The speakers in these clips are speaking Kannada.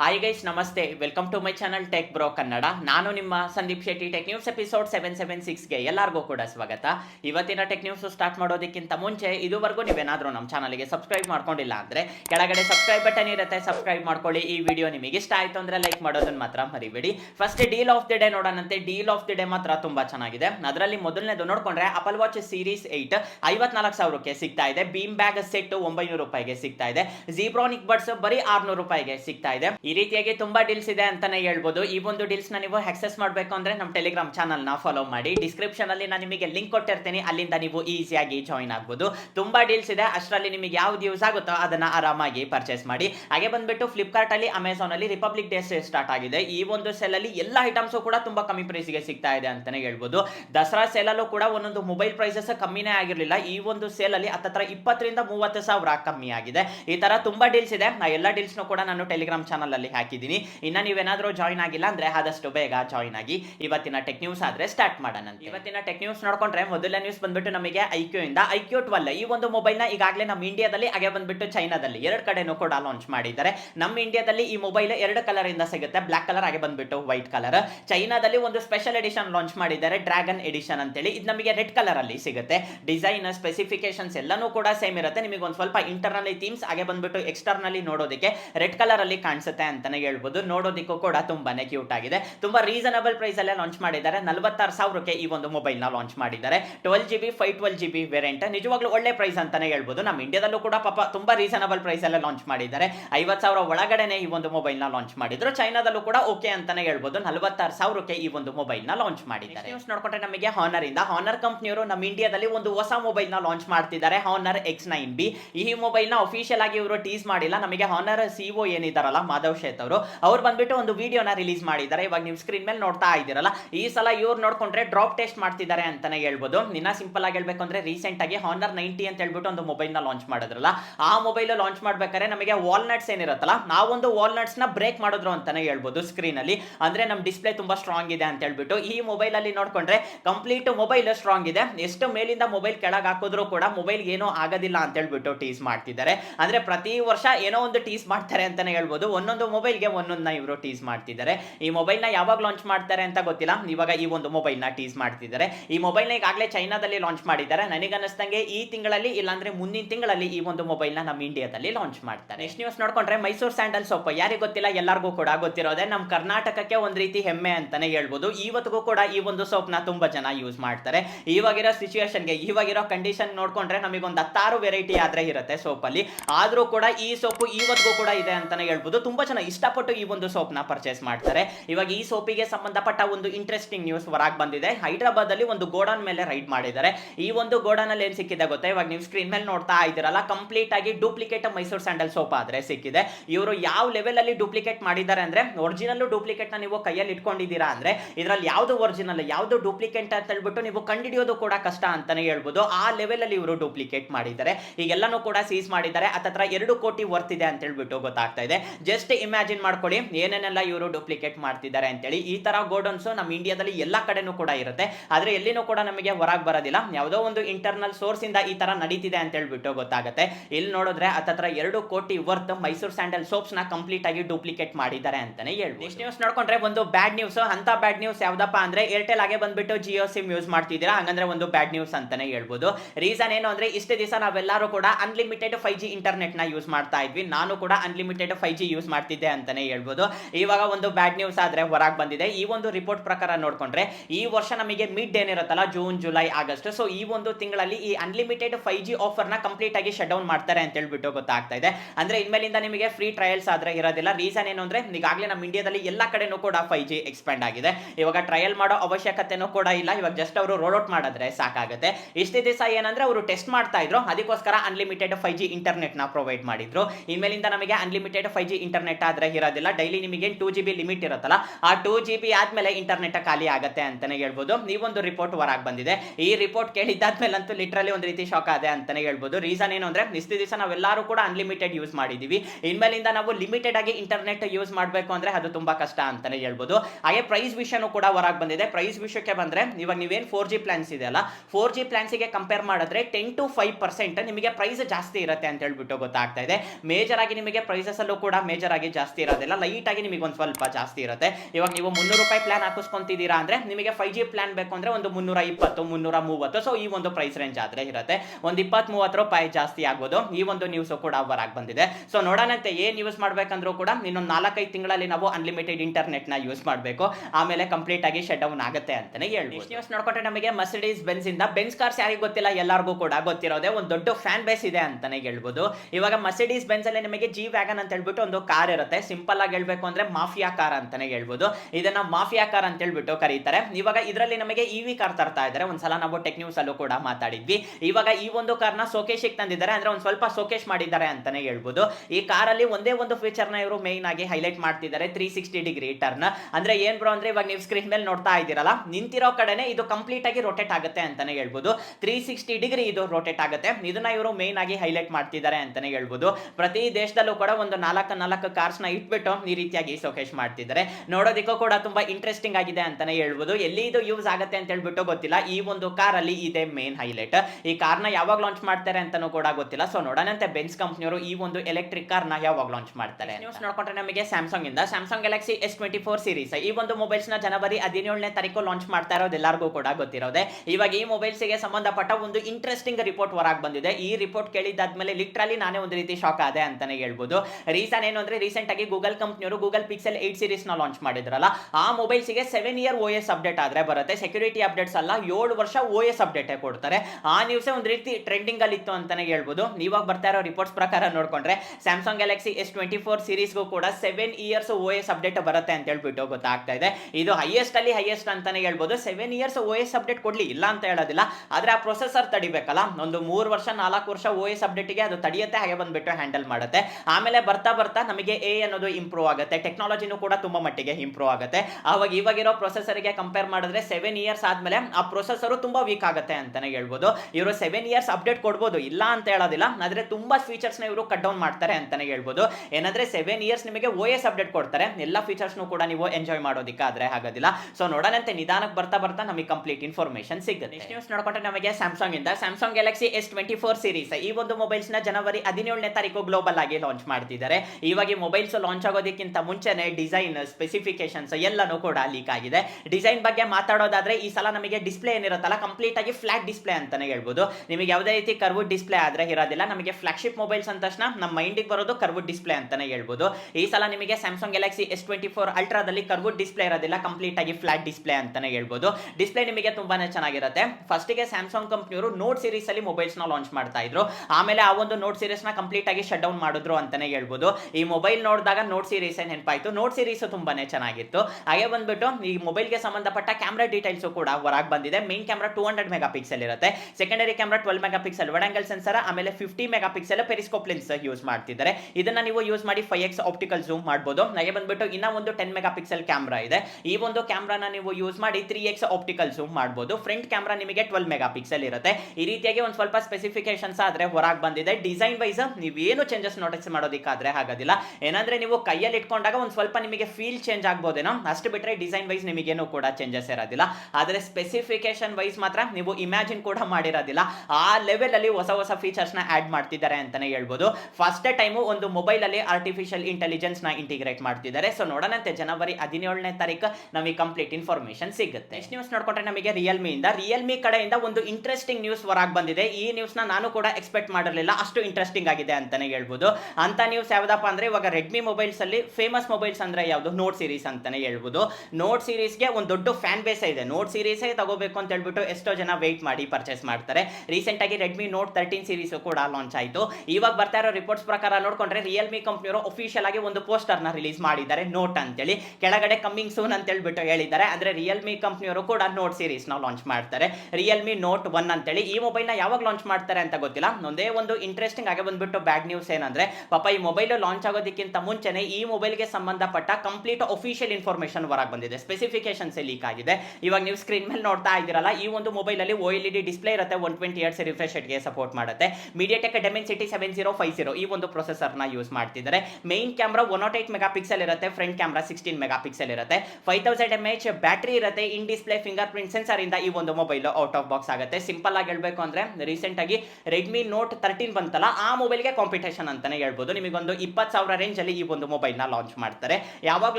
ಹಾಯ್ ಗೈಸ್ ನಮಸ್ತೆ. Welcome to my channel tech bro Kannada ನಾನು ನಿಮ್ಮ Sandeep Shetty tech news episode seven seven ಸಿಕ್ಸ್ಗೆ ಎಲ್ಲರಿಗೂ ಕೂಡ ಸ್ವಾಗತ. ಇವತ್ತಿನ ಟೆಕ್ ನ್ಯೂಸ್ ಸ್ಟಾರ್ಟ್ ಮಾಡೋದಕ್ಕಿಂತ ಮುಂಚೆ ಇದುವರೆಗೂ ನೀವೇನಾದರೂ ನಮ್ಮ ಚಾನಲ್ಗೆ ಸಬ್ಸ್ಕ್ರೈಬ್ ಮಾಡ್ಕೊಂಡಿಲ್ಲ ಅಂದರೆ ಕೆಳಗಡೆ ಸಬ್ಸ್ಕ್ರೈಬ್ ಬಟನ್ ಇರುತ್ತೆ. ಸಬ್ಸ್ಕ್ರೈಬ್ ಮಾಡ್ಕೊಳ್ಳಿ. ಈ ವಿಡಿಯೋ ನಿಮಗೆ ಇಷ್ಟ ಆಯಿತು ಅಂದರೆ ಲೈಕ್ ಮಾಡೋದನ್ನ ಮಾತ್ರ ಮರಿಬೇಡಿ. First deal of the day ನೋಡೋಣಂತೆ. Deal of the day ಮಾತ್ರ ತುಂಬ ಚೆನ್ನಾಗಿದೆ. ಅದರಲ್ಲಿ ಮೊದಲನೇದು ನೋಡಿಕೊಂಡ್ರೆ ಅಪಲ್ ವಾಚ್ ಸೀರೀಸ್ ಏಯ್ಟ್ ಐವತ್ನಾಲ್ಕು ಸಾವಿರಕ್ಕೆ ಸಿಗ್ತಾ ಇದೆ. ಬೀಮ್ ಬ್ಯಾಗ್ ಸೆಟ್ ಒಂಬೈನೂರು ರೂಪಾಯಿಗೆ ಸಿಗ್ತಾ ಇದೆ. ಜೀಬ್ರಾನಿಕ್ ಬಡ್ಸ್ ಬರೀ ಆರ್ನೂರು ರೂಪಾಯಿಗೆ ಸಿಗ್ತಾ ಇದೆ. ಈ ರೀತಿಯಾಗಿ ತುಂಬಾ ಡೀಲ್ಸ್ ಇದೆ ಅಂತಾನೆ ಹೇಳ್ಬೋದು. ಈ ಒಂದು ಡೀಲ್ಸ್ನ ನೀವು ಆಕ್ಸೆಸ್ ಮಾಡಬೇಕು ಅಂದ್ರೆ ನಮ್ಮ ಟೆಲಿಗ್ರಾಮ್ ಚಾನಲ್ನ ಫಾಲೋ ಮಾಡಿ. ಡಿಸ್ಕ್ರಿಪ್ಷನ್ ಅಲ್ಲಿ ನಾನು ನಿಮಗೆ ಲಿಂಕ್ ಕೊಟ್ಟಿರ್ತೀನಿ. ಅಲ್ಲಿಂದ ನೀವು ಈಸಿಯಾಗಿ ಜಾಯಿನ್ ಆಗ್ಬೋದು. ತುಂಬಾ ಡೀಲ್ಸ್ ಇದೆ. ಅಷ್ಟರಲ್ಲಿ ನಿಮಗೆ ಯಾವ್ದು ಯೂಸ್ ಆಗುತ್ತೋ ಅದನ್ನ ಆರಾಮಾಗಿ ಪರ್ಚೇಸ್ ಮಾಡಿ. ಹಾಗೆ ಬಂದ್ಬಿಟ್ಟು ಫ್ಲಿಪ್ಕಾರ್ಟ್ ಅಲ್ಲಿ ಅಮೆಝಾನ್ ಅಲ್ಲಿ ರಿಪಬ್ಲಿಕ್ ಡೇ ಸ್ಟಾರ್ಟ್ ಆಗಿದೆ. ಈ ಒಂದು ಸೆಲ್ ಅಲ್ಲಿ ಎಲ್ಲ ಐಟಮ್ಸು ಕೂಡ ತುಂಬಾ ಕಮ್ಮಿ ಪ್ರೈಸ್ಗೆ ಸಿಗ್ತಾ ಇದೆ ಅಂತಾನೆ ಹೇಳ್ಬೋದು. ದಸರಾ ಸೇಲ್ ಅಲ್ಲೂ ಕೂಡ ಒಂದೊಂದು ಮೊಬೈಲ್ ಪ್ರೈಸಸ್ ಕಮ್ಮಿನೇ ಆಗಿರಲಿಲ್ಲ. ಈ ಒಂದು ಸೇಲ್ ಅಲ್ಲಿ ಹತ್ತತ್ರ ಇಪ್ಪತ್ತರಿಂದ ಮೂವತ್ತು ಸಾವಿರ ಕಮ್ಮಿ ಆಗಿದೆ. ಈ ತರ ತುಂಬಾ ಡೀಲ್ಸ್ ಇದೆ. ಆ ಎಲ್ಲ ಡೀಲ್ಸ್ ಕೂಡ ನಾನು ಟೆಲಿಗ್ರಾಮ್ ಚಾನಲ್ ಅಲ್ಲಿ ಹಾಕಿದ್ದೀನಿ. ಇನ್ನ ನೀವೇನಾದರೂ ಜಾಯಿನ್ ಆಗಿಲ್ಲ ಅಂದ್ರೆ ಆದಷ್ಟು ಬೇಗ ಜಾಯಿನ್ ಆಗಿ. ಇವತ್ತಿನ ಟೆಕ್ ನ್ಯೂಸ್ ಆದ್ರೆ ಸ್ಟಾರ್ಟ್ ಮಾಡೋಣ ಇವತ್ತಿನ ಟೆಕ್ ನ್ಯೂಸ್ ನೋಡ್ಕೊಂಡ್ರೆ ಮೊದಲನೇ ನ್ಯೂಸ್ ಬಂದ್ಬಿಟ್ಟು ನಮಗೆ ಐಕ್ಯೂ ಇಂದ ಐಕ್ಯೂ ಟ್ವೆಲ್ ಈ ಒಂದು ಮೊಬೈಲ್ನ ಈಗಾಗಲೇ ನಮ್ಮ ಇಂಡಿಯಾದಲ್ಲಿ ಹಾಗೆ ಬಂದ್ಬಿಟ್ಟು ಚೈನಾದಲ್ಲಿ ಎರಡು ಕಡೆನೂ ಕೂಡ ಲಾಂಚ್ ಮಾಡಿದ್ದಾರೆ. ನಮ್ಮ ಇಂಡಿಯಾದಲ್ಲಿ ಈ ಮೊಬೈಲ್ ಎರಡು ಕಲರಿಂದ ಸಿಗುತ್ತೆ. ಬ್ಲಾಕ್ ಕಲರ್ ಹಾಗೆ ಬಂದ್ಬಿಟ್ಟು ವೈಟ್ ಕಲರ್ ಚೈನಾದಲ್ಲಿ ಒಂದು ಸ್ಪೆಷಲ್ ಎಡಿಷನ್ ಲಾಂಚ್ ಮಾಡಿದ್ದಾರೆ ಡ್ರ್ಯಾಗನ್ ಎಡಿಷನ್ ಅಂತೇಳಿ. ಇದು ನಮಗೆ ರೆಡ್ ಕಲರ್ ಅಲ್ಲಿ ಸಿಗುತ್ತೆ. ಡಿಸೈನ್ ಸ್ಪೆಸಿಫಿಕೇಶನ್ಸ್ ಎಲ್ಲನೂ ಕೂಡ ಸೇಮ್ ಇರುತ್ತೆ. ನಿಮಗೆ ಒಂದು ಸ್ವಲ್ಪ ಇಂಟರ್ನಲಿ ಥೀಮ್ಸ್ ಹಾಗೆ ಬಂದ್ಬಿಟ್ಟು ಎಕ್ಸ್ಟರ್ನಲಿ ನೋಡೋದಕ್ಕೆ ರೆಡ್ ಕಲರ್ ಅಲ್ಲಿ ಕಾಣಿಸುತ್ತೆ. ಅಂತಾನೆ ಹೇಳ್ಬೋದು. ನೋಡೋದಕ್ಕೂ ಕೂಡ ತುಂಬಾನೇ ಕ್ಯೂಟ್ ಆಗಿದೆ. ತುಂಬಾ ರೀಸನಬಲ್ ಪ್ರೈಸ್ ಅಲ್ಲೇ ಲಾಂಚ್ ಮಾಡಿದ್ದಾರೆ. ನಲವತ್ತಾರು ಸಾವಿರಕ್ಕೆ ಈ ಒಂದು ಮೊಬೈಲ್ನ ಲಾಂಚ್ ಮಾಡಿದ್ದಾರೆ. Twelve G B five twelve G B variant ನಿಜವಾಗ್ಲೂ ಒಳ್ಳೆ ಪ್ರೈಸ್ ಅಂತಾನೆ ಹೇಳ್ಬೋದು. ನಮ್ಮ ಇಂಡಿಯಾದಲ್ಲೂ ಕೂಡ ಪಾಪ ತುಂಬಾ ರೀಸನಬಲ್ ಪ್ರೈಸ್ ಅಲ್ಲೇ ಲಾಂಚ್ ಮಾಡಿದ್ದಾರೆ. ಐವತ್ತು ಸಾವಿರ ಒಳಗಡೆನೆ ಈ ಒಂದು ಮೊಬೈಲ್ನ ಲಾಂಚ್ ಮಾಡಿದ್ರು. ಚೈನಾದಲ್ಲೂ ಕೂಡ ಓಕೆ ಅಂತಾನೆ ಹೇಳ್ಬೋದು. ನಲವತ್ತಾರು ಸಾವಿರಕ್ಕೆ ಈ ಒಂದು ಮೊಬೈಲ್ನ ಲಾಂಚ್ ಮಾಡಿದ್ದಾರೆ. ನ್ಯೂಸ್ ನೋಡ್ಕೊಂಡ್ರೆ ನಮಗೆ ಹಾನರ್ ಇಂದ. ಹಾನರ್ ಕಂಪ್ನಿಯವರು ನಮ್ಮ ಇಂಡಿಯಾದಲ್ಲಿ ಒಂದು ಹೊಸ ಮೊಬೈಲ್ನ ಲಾಂಚ್ ಮಾಡ್ತಿದ್ದಾರೆ. ಹಾನರ್ ಎಕ್ಸ್ ನೈನ್ ಬಿ ಈ ಮೊಬೈಲ್ನ ಅಫಿಷಿಯಲ್ ಆಗಿ ಇವರು ಟೀಸ್ ಮಾಡಿಲ್ಲ. ನಮಗೆ ಹಾನರ್ ಸಿಒ ಏನಿದಾರಲ್ಲ, ಮಾಧವ್ ಶೇತ್ ಅವರು. ಅವ್ರು ಬಂದ್ಬಿಟ್ಟು ಒಂದು ವಿಡಿಯೋನ ರಿಲೀಸ್ ಮಾಡಿದ್ದಾರೆ. ಇವಾಗ ನೀವು ಸ್ಕ್ರೀನ್ ಮೇಲೆ ನೋಡ್ತಾ ಇದ್ದೀರಲ್ಲ, ಈ ಸಲ ಇವ್ರು ನೋಡ್ಕೊಂಡ್ರೆ ಡ್ರಾಪ್ ಟೆಸ್ಟ್ ಮಾಡ್ತಿದ್ದಾರೆ ಅಂತಾನೆ ಹೇಳ್ಬೋದು. ನಿನ್ನ ಸಿಂಪಲ್ ಆಗಿ ಹೇಳ್ಬೇಕು ಅಂದ್ರೆ ರೀಸೆಂಟ್ ಆಗಿ ಹಾನರ್ ನೈಂಟಿ ಅಂತ ಹೇಳ್ಬಿಟ್ಟು ಒಂದು ಮೊಬೈಲ್ನ ಲಾಂಚ್ ಮಾಡಿದ್ರಲ್ಲ. ಆ ಮೊಬೈಲ್ ಲಾಂಚ್ ಮಾಡ್ಬೇಕಾದ್ರೆ ನಮಗೆ ವಾಲ್ನಟ್ಸ್ ಏನಿರುತ್ತಲ್ಲ, ನಾವೊಂದು ವಾಲ್ನಟ್ಸ್ನ ಬ್ರೇಕ್ ಮಾಡಿದ್ರು ಅಂತಾನೆ ಹೇಳ್ಬೋದು ಸ್ಕ್ರೀನ್ ಅಲ್ಲಿ. ಅಂದ್ರೆ ನಮ್ ಡಿಸ್ಪ್ಲೇ ತುಂಬಾ ಸ್ಟ್ರಾಂಗ್ ಇದೆ ಅಂತ ಹೇಳ್ಬಿಟ್ಟು, ಈ ಮೊಬೈಲ್ ಅಲ್ಲಿ ನೋಡ್ಕೊಂಡ್ರೆ ಕಂಪ್ಲೀಟ್ ಮೊಬೈಲ್ ಸ್ಟ್ರಾಂಗ್ ಇದೆ. ಎಷ್ಟು ಮೇಲಿಂದ ಮೊಬೈಲ್ ಕೆಳಗೆ ಹಾಕಿದ್ರು ಕೂಡ ಮೊಬೈಲ್ ಏನೋ ಆಗೋದಿಲ್ಲ ಅಂತ ಹೇಳ್ಬಿಟ್ಟು ಟೀಸ್ ಮಾಡ್ತಿದ್ದಾರೆ. ಅಂದ್ರೆ ಪ್ರತಿ ವರ್ಷ ಏನೋ ಒಂದು ಟೀಸ್ ಮಾಡ್ತಾರೆ ಅಂತಾನೆ ಹೇಳ್ಬೋದು. ಒಂದೊಂದು ಮೊಬೈಲ್ಗೆ ಒಂದೊಂದನ್ನ ಇವರು ಟೀಸ್ ಮಾಡ್ತಿದ್ದಾರೆ. ಈ ಮೊಬೈಲ್ನ ಯಾವಾಗ ಲಾಂಚ್ ಮಾಡ್ತಾರೆ ಅಂತ ಗೊತ್ತಿಲ್ಲ. ಇವಾಗ ಈ ಒಂದು ಮೊಬೈಲ್ನ ಟೀಸ್ ಮಾಡ್ತಿದ್ದಾರೆ. ಈ ಮೊಬೈಲ್ನ ಈಗಾಗಲೇ ಚೈನಾದಲ್ಲಿ ಲಾಂಚ್ ಮಾಡಿದ್ದಾರೆ. ನನಗನ್ನಿಸ್ತಂಗೆ ಈ ತಿಂಗಳಲ್ಲಿ ಇಲ್ಲಾಂದ್ರೆ ಮುಂದಿನ ತಿಂಗಳಲ್ಲಿ ಈ ಒಂದು ಮೊಬೈಲ್ನ ನಮ್ಮ ಇಂಡಿಯಾದಲ್ಲಿ ಲಾಂಚ್ ಮಾಡ್ತಾರೆ. ನೆಕ್ಸ್ಟ್ ನ್ಯೂಸ್ ನೋಡ್ಕೊಂಡ್ರೆ ಮೈಸೂರು ಸ್ಯಾಂಡಲ್ ಸೋಪ್. ಯಾರಿಗೆ ಗೊತ್ತಿಲ್ಲ? ಎಲ್ಲರಿಗೂ ಕೂಡ ಗೊತ್ತಿರೋದೆ ನಮ್ಮ ಕರ್ನಾಟಕಕ್ಕೆ ಒಂದು ರೀತಿ ಹೆಮ್ಮೆ ಅಂತಾನೆ ಹೇಳ್ಬೋದು. ಇವತ್ತಿಗೂ ಕೂಡ ಈ ಒಂದು ಸೋಪ್ನ ತುಂಬಾ ಜನ ಯೂಸ್ ಮಾಡ್ತಾರೆ. ಇವಾಗಿರೋ ಸಿಚುವೇಶನ್ಗೆ ಇವಾಗಿರೋ ಕಂಡೀಷನ್ ನೋಡ್ಕೊಂಡ್ರೆ ನಮಗೊಂದು ಹತ್ತಾರು ವೆರೈಟಿ ಆದ್ರೆ ಇರುತ್ತೆ ಸೋಪಲ್ಲಿ. ಆದ್ರೂ ಕೂಡ ಈ ಸೋಪು ಇವತ್ತಿಗೂ ಕೂಡ ಇದೆ ಅಂತಾನೆ ಹೇಳ್ಬೋದು. ತುಂಬಾ ಜನ ಇಷ್ಟಪಟ್ಟು ಈ ಒಂದು ಸೋಪ್ನ ಪರ್ಚೇಸ್ ಮಾಡ್ತಾರೆ. ಇವಾಗ ಈ ಸೋಪಿಗೆ ಸಂಬಂಧಪಟ್ಟ ಒಂದು ಇಂಟ್ರೆಸ್ಟಿಂಗ್ ನ್ಯೂಸ್ ಹೊರಗೆ ಬಂದಿದೆ. ಹೈದರಾಬಾದ್ ಅಲ್ಲಿ ಒಂದು ಗೋಡನ್ ಮೇಲೆ ರೈಡ್ ಮಾಡಿದ್ದಾರೆ. ಈ ಒಂದು ಗೋಡನ್ ಅಲ್ಲಿ ಏನ್ ಸಿಕ್ಕಿದೆ ಗೊತ್ತಾ? ಇವಾಗ ನೀವು ಸ್ಕ್ರೀನ್ ಮೇಲೆ ನೋಡ್ತಾ ಇದ್ದೀರಲ್ಲ ಕಂಪ್ಲೀಟ್ ಆಗಿ ಡೂಪ್ಲಿಕೇಟ್ ಮೈಸೂರು ಸ್ಯಾಂಡಲ್ ಸೋಪ್ ಆದ್ರೆ ಸಿಕ್ಕಿದೆ. ಇವರು ಯಾವ ಲೆವೆಲ್ ಅಲ್ಲಿ ಡೂಪ್ಲಿಕೇಟ್ ಮಾಡಿದ್ದಾರೆ ಅಂದ್ರೆ ಒರಿಜಿನಲ್ ಡೂಪ್ಲಿಕೇಟ್ನ ನೀವು ಕೈಯಲ್ಲಿ ಇಟ್ಕೊಂಡಿದ್ದೀರಾ ಅಂದ್ರೆ, ಇದರಲ್ಲಿ ಯಾವ್ದು ಒರಿಜಿನಲ್ ಯಾವ್ದು ಡೂಪ್ಲಿಕೇಟ್ ಅಂತ ಹೇಳ್ಬಿಟ್ಟು ನೀವು ಕಂಡಿಡಿಯೋದು ಕೂಡ ಕಷ್ಟ ಅಂತಾನೆ ಹೇಳ್ಬೋದು. ಆ ಲೆವೆಲ್ ಅಲ್ಲಿ ಇವರು ಡೂಪ್ಲಿಕೇಟ್ ಮಾಡಿದ್ದಾರೆ. ಈಗೆಲ್ಲನೂ ಕೂಡ ಸೀಸ್ ಮಾಡಿದ್ದಾರೆ. ಹತ್ರ ಎರಡು ಕೋಟಿ ವರ್ತ್ ಇದೆ ಅಂತ ಹೇಳ್ಬಿಟ್ಟು ಗೊತ್ತಾಗ್ತಾ ಇದೆ. ಜಸ್ಟ್ ಇಮ್ಯಾಜಿನ್ ಮಾಡ್ಕೊಳ್ಳಿ. ಏನೇನೆಲ್ಲ ಇವರು ಡೂಪ್ಲಿಕೇಟ್ ಮಾಡ್ತಿದ್ದಾರೆ ಅಂತೇಳಿ. ಈ ತರ ಗೋಡನ್ಸ್ ನಮ್ಮ ಇಂಡಿಯಾದಲ್ಲಿ ಎಲ್ಲ ಕಡೆನೂ ಕೂಡ ಇರುತ್ತೆ. ಆದ್ರೆ ಎಲ್ಲಿನೂ ಕೂಡ ನಮಗೆ ಹೊರಗೆ ಬರೋದಿಲ್ಲ. ಯಾವುದೋ ಒಂದು ಇಂಟರ್ನಲ್ ಸೋರ್ಸ್ ಇಂದ ಈ ತರ ನಡೀತಿದೆ ಅಂತ ಹೇಳ್ಬಿಟ್ಟು ಗೊತ್ತಾಗುತ್ತೆ. ಇಲ್ಲಿ ನೋಡಿದ್ರೆ ಹತ್ತತ್ರ ಎರಡು ಕೋಟಿ ವರ್ತ್ ಮೈಸೂರು ಸ್ಯಾಂಡಲ್ ಸೋಪ್ಸ್ನ ಕಂಪ್ಲೀಟ್ ಆಗಿ ಡೂಪ್ಲಿಕೇಟ್ ಮಾಡಿದ್ದಾರೆ ಅಂತಾನೆ ಹೇಳ್ಬೋದು. ನೆಕ್ಸ್ಟ್ ನ್ಯೂಸ್ ನೋಡ್ಕೊಂಡ್ರೆ ಒಂದು ಬ್ಯಾಡ್ ನ್ಯೂಸ್ ಅಂತ ಬ್ಯಾಡ್ ನ್ಯೂಸ್ ಯಾವ್ದಪ್ಪ ಅಂದ್ರೆ ಏರ್ಟೆಲ್ ಆಗಿ ಬಂದ್ಬಿಟ್ಟು ಜಿಯೋ ಸಿಮ್ ಯೂಸ್ ಮಾಡ್ತಿದ್ದೀರಾ? ಹಂಗಂದ್ರೆ ಒಂದು ಬ್ಯಾಡ್ ನ್ಯೂಸ್ ಅಂತಾನೆ ಹೇಳ್ಬೋದು. ರೀಸನ್ ಏನು ಅಂದ್ರೆ ಇಷ್ಟೇ ದಿವಸ ನಾವೆಲ್ಲರೂ ಕೂಡ ಅನ್ಲಿಮಿಟೆಡ್ ಫೈವ್ ಜಿ ಇಂಟರ್ನೆಟ್ನ ಯೂಸ್ ಮಾಡ್ತಾ ಇದ್ವಿ. ನಾನು ಕೂಡ ಅನ್ಲಿಮಿಟೆಡ್ ಫೈವ್ ಜಿ ಯೂಸ್ ಮಾಡ್ತಿದ್ದೆ ಅಂತಾನೆ ಹೇಳ್ಬೋದು. ಇವಾಗ ಒಂದು ಬ್ಯಾಡ್ ನ್ಯೂಸ್ ಆದ್ರೆ ಹೊರಗೆ ಬಂದಿದೆ. ಈ ಒಂದು ರಿಪೋರ್ಟ್ ಪ್ರಕಾರ ನೋಡ್ಕೊಂಡ್ರೆ, ಈ ವರ್ಷ ನಮಗೆ ಮಿಡ್ ಏನಿರುತ್ತಲ್ಲ ಜೂನ್ ಜುಲೈ ಆಗಸ್ಟ್ ಸೊ ಈ ಒಂದು ತಿಂಗಳಲ್ಲಿ ಈ ಅನ್ಲಿಮಿಟೆಡ್ ಫೈವ್ ಜಿ ಆಫರ್ನ ಕಂಪ್ಲೀಟ್ ಆಗಿ ಶಟ್ ಡೌನ್ ಮಾಡ್ತಾರೆ ಅಂತ ಹೇಳ್ಬಿಟ್ಟು ಗೊತ್ತಾಗ್ತಾ ಇದೆ. ಅಂದ್ರೆ ಇನ್ಮೇಲಿಂದ ನಿಮಗೆ ಫ್ರೀ ಟ್ರಯಲ್ಸ್ ಆದ್ರೆ ಇರೋದಿಲ್ಲ. ರೀಸನ್ ಏನು ಅಂದ್ರೆ, ಈಗಾಗಲೇ ನಮ್ಮ ಇಂಡಿಯಾದಲ್ಲಿ ಎಲ್ಲ ಕಡೆನೂ ಕೂಡ ಫೈವ್ ಜಿ ಎಕ್ಸ್ಪೆಂಡ್ ಆಗಿದೆ. ಇವಾಗ ಟ್ರಯಲ್ ಮಾಡೋ ಅವಶ್ಯಕತೆನೂ ಕೂಡ ಇಲ್ಲ. ಇವಾಗ ಜಸ್ಟ್ ಅವರು ರೋಲ್ ಔಟ್ ಮಾಡಿದ್ರೆ ಸಾಕಾಗುತ್ತೆ. ಇಷ್ಟೇ ದಿವಸ ಏನಂದ್ರೆ, ಅವರು ಟೆಸ್ಟ್ ಮಾಡ್ತಾ ಇದ್ರು. ಅದಕ್ಕೋಸ್ಕರ ಅನ್ಲಿಮಿಟೆಡ್ ಫೈವ್ ಜಿ ಇಂಟರ್ನೆಟ್ನ ಪ್ರೊವೈಡ್ ಮಾಡಿದ್ರು. ಇನ್ಮೇಲಿಂದ ನಮಗೆ ಅನ್ಲಿಮಿಟೆಡ್ ಫೈವ್ ಜಿ ಇಂಟರ್ನೆಟ್ ಆದ್ರೆ ಇರೋದಿಲ್ಲ. ಡೈಲಿ ನಿಮಗೆ ಟೂ ಜಿ ಬಿ ಲಿಮಿಟ್ ಇರುತ್ತಲ್ಲ, ಆ ಟೂ ಜಿ ಬಿ ಆದ್ಮೇಲೆ ಇಂಟರ್ನೆಟ್ ಖಾಲಿ ಆಗುತ್ತೆ ಅಂತಾನೆ ಹೇಳ್ಬೋದು. ಒಂದು ರಿಪೋರ್ಟ್ ಹೊರಗೆ ಬಂದಿದೆ. ಈ ರಿಪೋರ್ಟ್ ಕೇಳಿದ್ದಾದ್ಮೇಲೆ ಅಂತೂ ಲಿಟ್ರಲಿ ಒಂದು ರೀತಿ ಶಾಕ್ ಆದೆ ಅಂತಾನೆ ಹೇಳ್ಬೋದು. ರೀಸನ್ ಏನು ಅಂದ್ರೆ ಇಷ್ಟು ದಿವಸ ನಾವೆಲ್ಲರೂ ಕೂಡ ಅನ್ಲಿಮಿಟೆಡ್ ಯೂಸ್ ಮಾಡಿದೀವಿ. ಇನ್ಮೇಲಿಂದ ನಾವು ಲಿಮಿಟೆಡ್ ಆಗಿ ಇಂಟರ್ನೆಟ್ ಯೂಸ್ ಮಾಡಬೇಕು ಅಂದ್ರೆ ಅದು ತುಂಬಾ ಕಷ್ಟ ಅಂತಾನೆ ಹೇಳ್ಬೋದು. ಹಾಗೆ ಪ್ರೈಸ್ ವಿಷಯನೂ ಕೂಡ ಹೊರಗೆ ಬಂದಿದೆ. ಪ್ರೈಸ್ ವಿಷಯಕ್ಕೆ ಬಂದ್ರೆ, ಇವಾಗ ನೀವೇನು ಫೋರ್ ಜಿ ಪ್ಲಾನ್ಸ್ ಇದೆ ಅಲ್ಲ ಫೋರ್ ಜಿ ಪ್ಲಾನ್ಸಿಗೆ ಕಂಪೇರ್ ಮಾಡಿದ್ರೆ ಟೆನ್ ಟು ಫೈವ್ ಪರ್ಸೆಂಟ್ ನಿಮಗೆ ಪ್ರೈಸ್ ಜಾಸ್ತಿ ಇರುತ್ತೆ ಅಂತ ಹೇಳ್ಬಿಟ್ಟು ಗೊತ್ತಾಗ್ತಾ ಇದೆ. ಮೇಜರ್ ಆಗಿ ನಿಮಗೆ ಪ್ರೈಸಸ್ ಅಲ್ಲೂ ಕೂಡ ಮೇಜರ್ ಆಗಿ ಆಗಿ ಜಾಸ್ತಿ ಇರೋದಿಲ್ಲ. ಲೈಟ್ ಆಗಿ ನಿಮಗೆ ಒಂದು ಸ್ವಲ್ಪ ಜಾಸ್ತಿ ಇರುತ್ತೆ. ಇವಾಗ ನೀವು ಮುನ್ನೂರು ರೂಪಾಯಿ ಪ್ಲಾನ್ ಹಾಕಿಸ್ಕೊಂತಿದ್ದೀರಾ ಅಂದ್ರೆ ನಿಮಗೆ ಫೈವ್ ಜಿ ಪ್ಲಾನ್ ಬೇಕು ಅಂದ್ರೆ ಒಂದು ಮುನ್ನೂರ ಇಪ್ಪತ್ತು, ಮುನ್ನೂರ ಮೂವತ್ತು. ಸೊ ಈ ಒಂದು ಪ್ರೈಸ್ ರೇಂಜ್ ಆದ್ರೆ ಇರುತ್ತೆ. ಒಂದು ಇಪ್ಪತ್ತ್ ಮೂವತ್ತು ರೂಪಾಯಿ ಜಾಸ್ತಿ ಆಗ್ಬೋದು ಈ ಒಂದು ನ್ಯೂಸ್ ಕೂಡ ಅವರ್ ಆಗಿ ಬಂದಿದೆ. ಸೊ ನೋಡೋಣಂತೆ ಏನ್ ಯೂಸ್ ಮಾಡ್ಬೇಕಂದ್ರೂ ಕೂಡ ಇನ್ನೊಂದು ನಾಲ್ಕೈದು ತಿಂಗಳಲ್ಲಿ ನಾವು ಅನ್ಲಿಮಿಟೆಡ್ ಇಂಟರ್ನೆಟ್ನ ಯೂಸ್ ಮಾಡಬೇಕು. ಆಮೇಲೆ ಕಂಪ್ಲೀಟ್ ಆಗಿ ಶಟ್ ಡೌನ್ ಆಗುತ್ತೆ ಅಂತಾನೆ ಹೇಳಿ ನ್ಯೂಸ್ ನೋಡ್ಕೊಂಡ್ರೆ ನಮಗೆ ಮರ್ಸಿಡೀಸ್ ಬೆನ್ಸ್ ಇಂದ ಬೆನ್ಸ್ ಕಾರ್ಸ್ ಯಾರಿಗೆ ಗೊತ್ತಿಲ್ಲ ಎಲ್ಲರಿಗೂ ಕೂಡ ಗೊತ್ತಿರೋದೇ. ಒಂದು ದೊಡ್ಡ ಫ್ಯಾನ್ ಬೇಸ್ ಇದೆ ಅಂತಾನೆ ಹೇಳ್ಬೋದು. ಇವಾಗ ಮರ್ಸಿಡೀಸ್ ಬೆನ್ಸ್ ಅಲ್ಲಿ ನಿಮಗೆ ಜಿ ವ್ಯಾಗನ್ ಅಂತ ಹೇಳ್ಬಿಟ್ಟು ಒಂದು ಕಾರ್ ಇರುತ್ತೆ. ಸಿಂಪಲ್ ಆಗಿ ಹೇಳ್ಬೇಕು ಅಂದ್ರೆ ಮಾಫಿಯಾ ಕಾರ್ ಅಂತಾನೆ ಹೇಳ್ಬೋದು. ಇದನ್ನ ಮಾಫಿಯಾ ಕಾರ್ ಅಂತ ಹೇಳ್ಬಿಟ್ಟು ಕರೀತಾರೆ. ಇವಾಗ ಇದರಲ್ಲಿ ನಮಗೆ ಇವಿ ಕಾರ್ ತರ್ತಾ ಇದ್ದಾರೆ. ಒಂದ್ಸಲ ನಾವು ಟೆಕ್ ನ್ಯೂಸ್ ಅಲ್ಲೂ ಕೂಡ ಮಾತಾಡಿದ್ವಿ. ಇವಾಗ ಈ ಒಂದು ಕಾರ್ನ ಸೋಕೇಶಿಗೆ ತಂದಿದ್ದಾರೆ. ಅಂದ್ರೆ ಒಂದ್ ಸ್ವಲ್ಪ ಸೋಕೇಶ್ ಮಾಡಿದ್ದಾರೆ ಅಂತಾನೆ ಹೇಳ್ಬೋದು. ಈ ಕಾರಲ್ಲಿ ಒಂದೇ ಒಂದು ಫೀಚರ್ನ ಇವರು ಮೇನ್ ಆಗಿ ಹೈಲೈಟ್ ಮಾಡ್ತಿದ್ದಾರೆ. ತ್ರೀ ಸಿಕ್ಸ್ಟಿ ಡಿಗ್ರಿ ಟರ್ನ್ ಅಂದ್ರೆ ಏನ್ ಬ್ರೋ ಅಂದ್ರೆ ಇವಾಗ ನೀವು ಸ್ಕ್ರೀನ್ ಮೇಲೆ ನೋಡ್ತಾ ಇದ್ದೀರಲ್ಲ, ನಿಂತಿರೋ ಕಡೆನೆ ಇದು ಕಂಪ್ಲೀಟ್ ಆಗಿ ರೊಟೇಟ್ ಆಗುತ್ತೆ ಅಂತಾನೆ ಹೇಳ್ಬೋದು. ತ್ರೀ ಸಿಕ್ಸ್ಟಿ ಡಿಗ್ರಿ ಇದು ರೊಟೇಟ್ ಆಗುತ್ತೆ. ಇದನ್ನ ಇವರು ಮೇನ್ ಆಗಿ ಹೈಲೈಟ್ ಮಾಡ್ತಿದ್ದಾರೆ ಅಂತಾನೆ ಹೇಳ್ಬೋದು. ಪ್ರತಿ ದೇಶದಲ್ಲೂ ಕೂಡ ಒಂದು ನಾಲ್ಕು ನಾಲ್ಕು ಕಾರ್ಸ್ ನ ಇಟ್ಬಿಟ್ಟು ಈ ರೀತಿಯಾಗಿ ಸೋಕೇಶ್ ಮಾಡ್ತಿದ್ದಾರೆ. ನೋಡೋದಕ್ಕೂ ಕೂಡ ತುಂಬಾ ಇಂಟ್ರೆಸ್ಟಿಂಗ್ ಆಗಿದೆ ಅಂತಾನೆ ಹೇಳ್ಬೋದು. ಎಲ್ಲಿ ಇದು ಯೂಸ್ ಆಗುತ್ತೆ ಅಂತ ಹೇಳ್ಬಿಟ್ಟು ಗೊತ್ತಿಲ್ಲ. ಈ ಒಂದು ಕಾರ್ ಅಲ್ಲಿ ಇದೆ ಮೇನ್ ಹೈಲೈಟ್ ಈ ಕಾರ್ನ ಯಾವಾಗ ಲಾಂಚ್ ಮಾಡ್ತಾರೆ ಅಂತಾನೂ ಕೂಡ ಗೊತ್ತಿಲ್ಲ. ಸೊ ನೋಡೋಣಂತೆ ಬೆನ್ಸ್ ಕಂಪ್ನಿಯವರು ಈ ಒಂದು ಎಲೆಕ್ಟ್ರಿಕ್ ಕಾರ್ನ ಯಾವಾಗ ಲಾಂಚ್ ಮಾಡ್ತಾರೆ ನ್ಯೂಸ್ ನೋಡ್ಕೊಂಡ್ರೆ ನಮಗೆ ಸ್ಯಾಮ್ಸಂಗ್ ಇಂದ. Samsung Galaxy S twenty four series ಈ ಒಂದು ಮೊಬೈಲ್ಸ್ನ ಜನವರಿ ಹದಿನೇಳನೇ ತಾರೀಕು ಲಾಂಚ್ ಮಾಡ್ತಾ ಇರೋದು ಎಲ್ಲರಿಗೂ ಕೂಡ ಗೊತ್ತಿರೋದೆ. ಇವಾಗ ಈ ಮೊಬೈಲ್ಸ್ಗೆ ಸಂಬಂಧಪಟ್ಟ ಒಂದು ಇಂಟ್ರೆಸ್ಟಿಂಗ್ ರಿಪೋರ್ಟ್ ಹೊರಗೆ ಬಂದಿದೆ. ಈ ರಿಪೋರ್ಟ್ ಕೇಳಿದಾದ್ಮೇಲೆ ಲಿಟ್ರಲಿ ನಾನೇ ಒಂದು ರೀತಿ ಶಾಕ್ ಆದೆ ಅಂತಾನೆ ಹೇಳ್ಬೋದು. ರೀಸನ್ ಏನು ಅಂದ್ರೆ ರೀಸೆಂಟ್ ಆಗಿ ಗೂಗಲ್ ಕಂಪ್ನಿಯವರು ಗೂಗಲ್ ಪಿಕ್ಸೆಲ್ ಏಟ್ ಸೀರೀಸ್ನ ಲಾಂಚ್ ಮಾಡಿದ್ರಲ್ಲ, ಆ ಮೊಬೈಲ್ಸ್ಗೆ seven year O S update ಆದ್ರೆ ಬರುತ್ತೆ. ಸೆಕ್ಯೂರಿಟಿ ಅಪ್ಡೇಟ್ಸ್ ಅಲ್ಲ, ಏಳು ವರ್ಷ ಓ ಎಸ್ ಅಪ್ಡೇಟ್ ಕೊಡ್ತಾರೆ. ಆ ನ್ಯೂಸೇ ಒಂದು ರೀತಿ ಟ್ರೆಂಡಿಂಗ್ ಅಲ್ಲಿ ಇತ್ತು ಅಂತಾನೆ ಹೇಳ್ಬೋದು. ಇವಾಗ ಬರ್ತಾ ಇರೋ ರಿಪೋರ್ಟ್ಸ್ ಪ್ರಕಾರ ನೋಡ್ಕೊಂಡ್ರೆ Samsung Galaxy S twenty four ಸೀರೀಸ್ಗೂ ಕೂಡ seven years O S update ಬರುತ್ತೆ ಅಂತ ಹೇಳ್ಬಿಟ್ಟು ಗೊತ್ತಾಗ್ತಾ ಇದೆ. ಇದು ಹೈಯೆಸ್ಟ್ ಅಲ್ಲಿ ಹೈಯೆಸ್ಟ್ ಅಂತಾನೆ ಹೇಳ್ಬೋದು. Seven years O S update ಕೊಡ್ಲಿ, ಇಲ್ಲ ಅಂತ ಹೇಳೋದಿಲ್ಲ. ಆದ್ರೆ ಆ ಪ್ರೊಸೆಸರ್ ತಡಿಬೇಕಲ್ಲ, ಒಂದು ಮೂರು ವರ್ಷ ನಾಲ್ಕು ವರ್ಷ ಓ ಎಸ್ ಅಪ್ಡೇಟ್ಗೆ ಅದು ತಡಿಯುತ್ತೆ, ಹಾಗೆ ಬಂದ್ಬಿಟ್ಟು ಹ್ಯಾಂಡಲ್ ಮಾಡುತ್ತೆ. ಆಮೇಲೆ ಬರ್ತಾ ಬರ್ತಾ ನಮಗೆ ಎ ಅನ್ನೋದು ಇಂಪ್ರೂವ್ ಆಗುತ್ತೆ. ಟೆಕ್ನಾಲಜಿನೂ ಕೂಡ ತುಂಬಾ ಮಟ್ಟಿಗೆ ಇಂಪ್ರೂವ್ ಆಗುತ್ತೆ. ಆವಾಗ ಇವಾಗಿರೋ ಪ್ರೊಸೆಸರ್ಗೆ ಕಂಪೇರ್ ಮಾಡಿದ್ರೆ ಸೆವೆನ್ ಇಯರ್ಸ್ ಆದ್ಮೇಲೆ ಆ ಪ್ರೊಸೆಸರ್ ತುಂಬಾ ವೀಕ್ ಆಗುತ್ತೆ ಅಂತಾನೆ ಹೇಳ್ಬೋದು. ಇವರು ಸೆವೆನ್ ಇಯರ್ಸ್ ಅಪ್ಡೇಟ್ ಕೊಡ್ಬೋದು, ಇಲ್ಲ ಅಂತ ಹೇಳೋದಿಲ್ಲ. ಆದ್ರೆ ತುಂಬಾ ಫೀಚರ್ಸ್ನ ಇವರು ಕಟ್ ಡೌನ್ ಮಾಡ್ತಾರೆ ಅಂತಾನೆ ಹೇಳ್ಬೋದು. ಏನಂದ್ರೆ ಸೆವೆನ್ ಇಯರ್ಸ್ ನಿಮಗೆ ಓ ಎಸ್ ಅಪ್ಡೇಟ್ ಕೊಡ್ತಾರೆ. ಎಲ್ಲ ಫೀಚರ್ಸ್ನು ಕೂಡ ನೀವು ಎಂಜಾಯ್ ಮಾಡೋದಕ್ಕೆ ಆದ್ರೆ ಆಗೋದಿಲ್ಲ. ಸೊ ನೋಡೋಣಂತೆ ನಿಧಾನಕ್ಕೆ ಬರ್ತಾ ಬರ್ತಾ ನಮಗೆ ಕಂಪ್ಲೀಟ್ ಇನ್ಫಾರ್ಮೇಶನ್ ಸಿಗುತ್ತೆ. ನೆಕ್ಸ್ಟ್ ನ್ಯೂಸ್ ನೋಡ್ಕೊಂಡ್ರೆ ನಮಗೆ ಸ್ಯಾಮ್ಸಂಗ್ ಇಂದ. Samsung Galaxy S twenty four series ಈ ಒಂದು ಮೊಬೈಲ್ಸ್ನ ಜನವರಿ ಹದಿನೇಳನೇ ತಾರೀಕು ಗ್ಲೋಬಲ್ ಆಗಿ ಲಾಂಚ್ ಮಾಡ್ತಿದ್ದಾರೆ. ಇವಾಗ ಮೊಬೈಲ್ಸ್ ಲಾಂಚ್ ಆಗೋದಕ್ಕಿಂತ ಮುಂಚೆನೆ ಡಿಸೈನ್ ಸ್ಪೆಸಿಫಿಕೇಶನ್ಸ್ ಎಲ್ಲನೂ ಕೂಡ ಲೀಕ್ ಆಗಿದೆ ಡಿಸೈನ್ ಬಗ್ಗೆ ಮಾತಾಡೋದಾದ್ರೆ ಈ ಸಲ ನಮಗೆ ಡಿಸ್ಪ್ಲೇ ಏನಿರುತ್ತಲ್ಲ ಕಂಪ್ಲೀಟ್ ಆಗಿ ಫ್ಲಾಟ್ ಡಿಸ್ಪ್ಲೇ ಅಂತಾನೆ ಹೇಳ್ಬೋದು. ನಿಮಗೆ ಯಾವುದೇ ರೀತಿ ಕರ್ವ್ ಡಿಸ್ಪ್ಲೇ ಆದ್ರೆ ಇರೋದಿಲ್ಲ, ನಮಗೆ ಫ್ಲಾಗ್ಶಿಪ್ ಮೊಬೈಲ್ಸ್ ಅಂದ ತಕ್ಷಣ ನಮ್ಮ ಮೈಂಡಿಗೆ ಬರೋದು ಕರ್ವ್ ಡಿಸ್ಪ್ಲೇ ಅಂತಾನೆ ಹೇಳ್ಬೋದು. ಈ ಸಲ ನಿಮಗೆ Samsung Galaxy S twenty four ಅಲ್ಟ್ರಾದಲ್ಲಿ curve display ಇರೋದಿಲ್ಲ ಕಂಪ್ಲೀಟ್ ಆಗಿ ಫ್ಲಾಟ್ ಡಿಸ್ಪ್ಲೇ ಅಂತಾನೆ ಹೇಳ್ಬೋದು. ಡಿಸ್ಪ್ಲೇ ನಿಮಗೆ ತುಂಬಾನೇ ಚೆನ್ನಾಗಿರುತ್ತೆ. ಫಸ್ಟಿಗೆ ಸ್ಯಾಮ್ಸಂಗ್ ಕಂಪ್ನಿಯವರು ನೋಟ್ ಸೀರೀಸ್ ಅಲ್ಲಿ ಮೊಬೈಲ್ಸ್ನ ಲಾಂಚ್ ಮಾಡ್ತಾ ಇದ್ರು. ಆಮೇಲೆ ಆ ಒಂದು ನೋಟ್ ಸೀರೀಸ್ನ ಕಂಪ್ಲೀಟ್ ಆಗಿ ಶಟ್ ಡೌನ್ ಮಾಡಿದ್ರು ಅಂತಾನೆ ಹೇಳ್ಬೋದು. ಈ ಮೊಬೈಲ್ ನೋಡಿದಾಗ ನೋಟ್ ಸೀರೀಸ್ ನೆನಪಾಯ್ತು? ನೋಟ್ ಸೀರೀಸ್ ತುಂಬಾನೇ ಚೆನ್ನಾಗಿತ್ತು. ಹಾಗೆ ಬಂದ್ಬಿಟ್ಟು ಈ ಮೊಬೈಲ್ಗೆ ಸಂಬಂಧಪಟ್ಟ ಕ್ಯಾಮ್ರಾ ಡೀಟೇಲ್ಸ್ ಕೂಡ ಹೊರಗೆ ಬಂದಿದೆ. Main camera two hundred megapixel ಇರುತ್ತೆ. Secondary camera twelve megapixel wide angle sensor ಆಮೇಲೆ fifty megapixel periscope lens use ಮಾಡ್ತಿದ್ದಾರೆ. ಇದನ್ನ ನೀವು ಯೂಸ್ ಮಾಡಿ ಫೈವ್ ಎಕ್ಸ್ ಆಪ್ಟಿಕಲ್ ಜೂಮ್ ಮಾಡ್ಬೋದು. ಹಾಗೆ ಬಂದ್ಬಿಟ್ಟು ಇನ್ನ ಒಂದು ಟೆನ್ ಮೆಗಾ ಪಿಕ್ಸೆಲ್ ಕ್ಯಾಮ್ರಾ ಇದೆ. ಈ ಒಂದು ಕ್ಯಾಮ್ರಾನ ನೀವು ಯೂಸ್ ಮಾಡಿ ತ್ರೀ ಎಕ್ಸ್ ಆಪ್ಟಿಕಲ್ ಜೂಮ್ ಮಾಡ್ಬೋದು. ಫ್ರಂಟ್ ಕ್ಯಾಮ್ರಾ ನಿಮಗೆ ಟ್ವೆಲ್ ಮೆಗಾ ಪಿಕ್ಸೆಲ್ ಇರುತ್ತೆ. ಈ ರೀತಿಯಾಗಿ ಒಂದು ಸ್ವಲ್ಪ ಸ್ಪೆಸಿಫಿಕೇಶನ್ಸ್ ಆದ್ರೆ ಹೊರಗೆ ಬಂದಿದೆ. ಡಿಸೈನ್ ವೈಸ್ ಏನು ಚೇಂಜಸ್ ನೋಟಿಸ್ ಮಾಡೋದಕ್ಕಾದ್ರೆ ಆಗೋದಿಲ್ಲ ಏನಂದ್ರೆ ನೀವು ಕೈಯಲ್ಲಿ ಇಟ್ಕೊಂಡಾಗ ಒಂದು ಸ್ವಲ್ಪ ನಿಮಗೆ ಫೀಲ್ ಚೇಂಜ್ ಆಗ್ಬೋದೇನೋ? ಅಷ್ಟು ಬಿಟ್ಟರೆ ಡಿಸೈನ್ ವೈಸ್ ನಿಮಗೇನು ಕೂಡ ಚೇಂಜಸ್ ಇರೋದಿಲ್ಲ. ಆದರೆ ಸ್ಪೆಸಿಫಿಕೇಶನ್ ವೈಸ್ ಮಾತ್ರ ನೀವು ಇಮ್ಯಾಜಿನ್ ಕೂಡ ಮಾಡಿರೋದಿಲ್ಲ. ಆ ಲೆವೆಲಲ್ಲಿ ಹೊಸ ಹೊಸ ಫೀಚರ್ಸ್ನ ಆಡ್ ಮಾಡ್ತಿದ್ದಾರೆ ಅಂತಾನೆ ಹೇಳ್ಬೋದು. ಫಸ್ಟ್ ಟೈಮು ಒಂದು ಮೊಬೈಲ್ ಅಲ್ಲಿ ಆರ್ಟಿಫಿಷಿಯಲ್ ಇಂಟೆಲಿಜೆನ್ಸ್ನ ಇಂಟಿಗ್ರೇಟ್ ಮಾಡ್ತಿದ್ದಾರೆ. ಸೊ ನೋಡೋಣಂತೆ ಜನವರಿ ಹದಿನೇಳನೇ ತಾರೀಕು ನಮಗೆ ಕಂಪ್ಲೀಟ್ ಇನ್ಫಾರ್ಮೇಶನ್ ಸಿಗುತ್ತೆ. ನೆಕ್ಸ್ಟ್ ನ್ಯೂಸ್ ನೋಡ್ಕೊಂಡ್ರೆ ನಮಗೆ ರಿಯಲ್ಮಿಯಿಂದ ರಿಯಲ್ಮಿ ಕಡೆಯಿಂದ ಒಂದು ಇಂಟ್ರೆಸ್ಟಿಂಗ್ ನ್ಯೂಸ್ ಹೊರಗೆ ಬಂದಿದೆ. ಈ ನ್ಯೂಸ್ನ ನಾನು ಕೂಡ ಎಕ್ಸ್ಪೆಕ್ಟ್ ಮಾಡಿರಲಿಲ್ಲ. ಅಷ್ಟು ಇಂಟ್ರೆಸ್ಟಿಂಗ್ ಆಗಿದೆ ಅಂತಾನೆ ಹೇಳ್ಬೋದು. ಅಂತ ನ್ಯೂಸ್ ಯಾವುದಪ್ಪ ಅಂದ್ರೆ ಇವಾಗ ರೆಡ್ಮಿ ಮೊಬೈಲ್ಸ್ ಅಲ್ಲಿ ಫೇಮಸ್ ಮೊಬೈಲ್ಸ್ ಅಂದ್ರೆ ಯಾವುದು? ನೋಟ್ ಸೀರೀಸ್ ಅಂತಾನೆ ಹೇಳ್ಬೋದು. ನೋಟ್ ಸೀರೀಸ್ಗೆ ಒಂದು ದೊಡ್ಡ ಫ್ಯಾನ್ ಬೇಸ್ ಇದೆ. ನೋಟ್ ಸೀರೀಸೇ ತಗೋಬೇಕು ಅಂತ ಹೇಳ್ಬಿಟ್ಟು ಎಷ್ಟೋ ಜನ ವೆಯ್ಟ್ ಮಾಡಿ ಪರ್ಚೇಸ್ ಮಾಡ್ತಾರೆ. ರೀಸೆಂಟ್ ಆಗಿ ರೆಡ್ಮಿ ನೋಟ್ ತರ್ಟೀನ್ ಸೀರೀಸ್ ಕೂಡ ಲಾಂಚ್ ಆಯಿತು. ಇವಾಗ ಬರ್ತಾ ಇರೋ ರಿಪೋರ್ಟ್ಸ್ ಪ್ರಕಾರ ನೋಡ್ಕೊಂಡ್ರೆ ರಿಯಲ್ಮಿ ಕಂಪ್ನಿಯವರು ಅಫಿಷಿಯಲ್ ಆಗಿ ಒಂದು ಪೋಸ್ಟರ್ನ ರಿಲೀಸ್ ಮಾಡಿದ್ದಾರೆ ನೋಟ್ ಅಂತೇಳಿ. ಕೆಳಗಡೆ ಕಮ್ಮಿಂಗ್ ಸೂನ್ ಅಂತ ಹೇಳ್ಬಿಟ್ಟು ಹೇಳಿದ್ದಾರೆ. ಅಂದ್ರೆ ರಿಯಲ್ಮಿ ಕಂಪ್ನಿಯವರು ಕೂಡ ನೋಟ್ ಸೀರೀಸ್ನ ಲಾಂಚ್ ಮಾಡ್ತಾರೆ. ರಿಯಲ್ಮಿ ನೋಟ್ ಒನ್ ಅಂತೇಳಿ. ಈ ಮೊಬೈಲ್ನ ಯಾವಾಗ ಲಾಂಚ್ ಮಾಡ್ತಾರೆ ಅಂತ ಗೊತ್ತಿಲ್ಲ. ಒಂದೇ ಒಂದು ಇಂಟ್ರೆಸ್ಟಿಂಗ್ ಆಗಿ ಬಂದ್ಬಿಟ್ಟು ಬ್ಯಾಡ್ ನ್ಯೂಸ್ ಏನಂದ್ರೆ, ಪಾಪ ಈ ಮೊಬೈಲ್ ಲಾಂಚ್ ಆಗೋದಕ್ಕಿಂತ ಮುಂಚೆನೆ ಈ ಮೊಬೈಲ್ಗೆ ಸಂಬಂಧಪಟ್ಟ ಕಂಪ್ಲೀಟ್ ಅಫಿಷಿಯಲ್ ಇನ್ಫಾರ್ಮೇಶನ್ ಹೊರಗೆ ಬಂದಿದೆ. ಸ್ಪೆಸಿಫಿಕೇಶನ್ಸ್ ಲೀಕ್ ಆಗಿದೆ. ಇವಾಗ ನೀವು ಸ್ಕ್ರೀನ್ ಮೇಲೆ ನೋಡ್ತಾ ಇದ್ದೀರಲ್ಲ, ಈ ಒಂದು ಮೊಬೈಲ್ ಅಲ್ಲಿ ಓ ಎಲ್ ಡಿ ಡಿಸ್ಪ್ಲೇ ಇರುತ್ತೆ ಒನ್ ಟ್ವೆಂಟಿ ಏಟ್ಸ್ ರಿಫ್ರೆಶ್ಗೆ ಸಪೋರ್ಟ್ ಮಾಡುತ್ತೆ. MediaTek Dimensity seven zero five zero ಈ ಒಂದು ಪ್ರೊಸೆಸರ್ನ ಯೂಸ್ ಮಾಡ್ತಿದ್ದಾರೆ. Main camera one naught eight megapixel ಇರುತ್ತೆ front camera sixteen mega pixel ಇರುತ್ತೆ. Five thousand M H battery ಇರುತ್ತೆ in display fingerprint sensor ಇಂದ ಈ ಒಂದು ಮೊಬೈಲ್ ಔಟ್ ಆಫ್ ಬಾಕ್ಸ್ ಆಗುತ್ತೆ. ಸಿಂಪಲ್ ಆಗಿ ಹೇಳಬೇಕು ಅಂದ್ರೆ ರೀಸೆಂಟ್ ಆಗಿ ರೆಡ್ಮಿ ನೋಟ್ ತರ್ಟೀನ್ ಬಂತಲ್ಲ, ಆ ಮೊಬೈಲ್ಗೆ ಕಾಂಪಿಟೇಷನ್ ಅಂತಾನೆ ಹೇಳ್ಬೋದು. ನಿಮಗೊಂದು ಇಪ್ಪತ್ತು ಸಾವಿರ ರೇಂಜ್ ರೇಂಜಲ್ಲಿ ಈ ಒಂದು ಮೊಬೈಲ್ನ ಲಾಂಚ್ ಮಾಡ್ತಾರೆ. ಯಾವಾಗ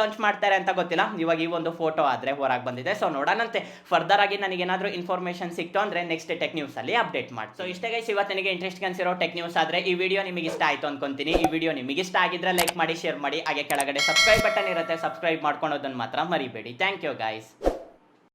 ಲಾಂಚ್ ಮಾಡ್ತಾರೆ ಅಂತ ಗೊತ್ತಿಲ್ಲ. ಇವಾಗ ಈ ಒಂದು ಫೋಟೋ ಆದರೆ ಹೊರಗೆ ಬಂದಿದೆ. ಸೊ ನೋಡೋಣಂತೆ. ಫರ್ದರ್ ಆಗಿ ನನಗೆ ಏನಾದರೂ ಇನ್ಫಾರ್ಮೇಷನ್ ಸಿಕ್ತು ಅಂದರೆ ನೆಕ್ಸ್ಟ್ ಟೆಕ್ ನ್ಯೂಸಲ್ಲಿ ಅಪ್ಡೇಟ್ ಮಾಡಿ ಸೊ ಇಷ್ಟೇ ಗೈಸ್ ಇವತ್ತು ನನಗೆ ಇಂಟ್ರೆಸ್ಟ್ ಕನ್ಸಿರೋ ಟೆಕ್ ನ್ಯೂಸ್ ಆದರೆ ಈ ವಿಡಿಯೋ ನಿಮಗೆ ಇಷ್ಟ ಆಯಿತು ಅನ್ಕೊಂತೀನಿ. ಈ ವಿಡಿಯೋ ನಿಮಗೆ ಇಷ್ಟ ಆಗಿದ್ರೆ ಲೈಕ್ ಮಾಡಿ ಶೇರ್ ಮಾಡಿ. ಹಾಗೆ ಕೆಳಗಡೆ ಸಬ್ಸ್ಕ್ರೈಬ್ ಬಟನ್ ಇರುತ್ತೆ. ಸಬ್ಸ್ಕ್ರೈಬ್ ಮಾಡ್ಕೊಳೋದನ್ನು ಮಾತ್ರ ಮರಿಬೇಡಿ. Thank you guys